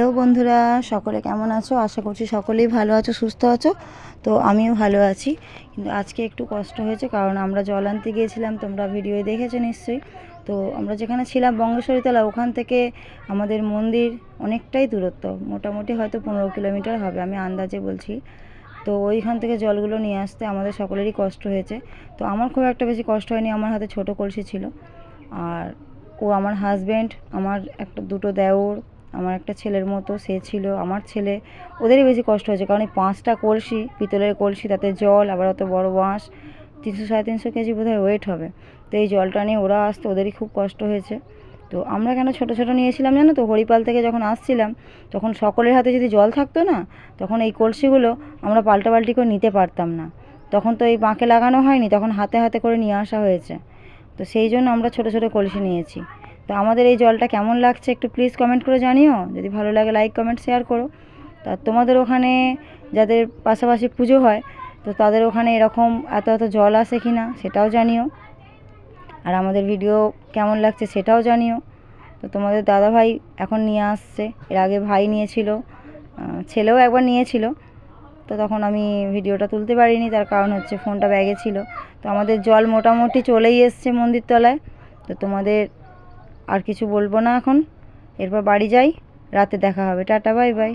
Hello বন্ধুরা, সকলে কেমন আছো? আশা করছি সকলেই ভালো আছো, সুস্থ আছো। তো আমিও ভালো আছি। কিন্তু আজকে একটু কষ্ট হয়েছে কারণ আমরা জল আনতে গিয়েছিলাম, তোমরা ভিডিওয়ে দেখেছ নিশ্চয়ই। তো আমরা যেখানে ছিলাম বঙ্গেশ্বরীতলা, ওখান থেকে আমাদের মন্দির অনেকটাই দূরত্ব, মোটামুটি হয়তো পনেরো কিলোমিটার হবে, আমি আন্দাজে বলছি। তো ওইখান থেকে জলগুলো নিয়ে আসতে আমাদের সকলেরই কষ্ট হয়েছে। তো আমার খুব একটা বেশি কষ্ট হয়নি, আমার হাতে ছোট কলসি ছিল। আর ও আমার হাজব্যান্ড আমার একটা দুটো দেওর আমার একটা ছেলের মতো, সে ছিল আমার ছেলে। ওদেরই বেশি কষ্ট হয়েছে, কারণ এই পাঁচটা কলসি, পিতলের কলসি, তাতে জল, আবার অত বড় বাঁশ, তিনশো সাড়ে তিনশো কেজি বোধহয় ওয়েট হবে। তো এই জলটা নিয়ে ওরা আসতে, ওদেরই খুব কষ্ট হয়েছে। তো আমরা কেন ছোটো ছোটো নিয়েছিলাম জানো তো? হরিপাল থেকে যখন আসছিলাম, তখন সকলের হাতে যদি জল থাকতো না, তখন এই কলসিগুলো আমরা পাল্টাপাল্টি করে নিতে পারতাম না। তখন তো এই বাঁকে লাগানো হয়নি, তখন হাতে হাতে করে নিয়ে আসা হয়েছে। তো সেই জন্য আমরা ছোটো ছোটো কলসি নিয়েছি। তো আমাদের এই জলটা কেমন লাগছে একটু প্লিজ কমেন্ট করে জানিও। যদি ভালো লাগে লাইক কমেন্ট শেয়ার করো। তা তোমাদের ওখানে যাদের পাশাপাশি পুজো হয়, তো তাদের ওখানে এরকম এত এত জল আসে কি না সেটাও জানিও। আর আমাদের ভিডিও কেমন লাগছে সেটাও জানিও। তো তোমাদের দাদাভাই এখন নিয়ে আসছে। এর আগে ভাই নিয়েছিল ছেলেও একবার নিয়েছিল। তো তখন আমি ভিডিওটা তুলতে পারিনি, তার কারণ হচ্ছে ফোনটা ব্যাগে ছিল। তো আমাদের জল মোটামুটি চলেই এসছে মন্দির তলায় তো তোমাদের আর কিছু বলব না এখন। এরপর বাড়ি যাই রাতে দেখা হবে। Ta-ta bye bye.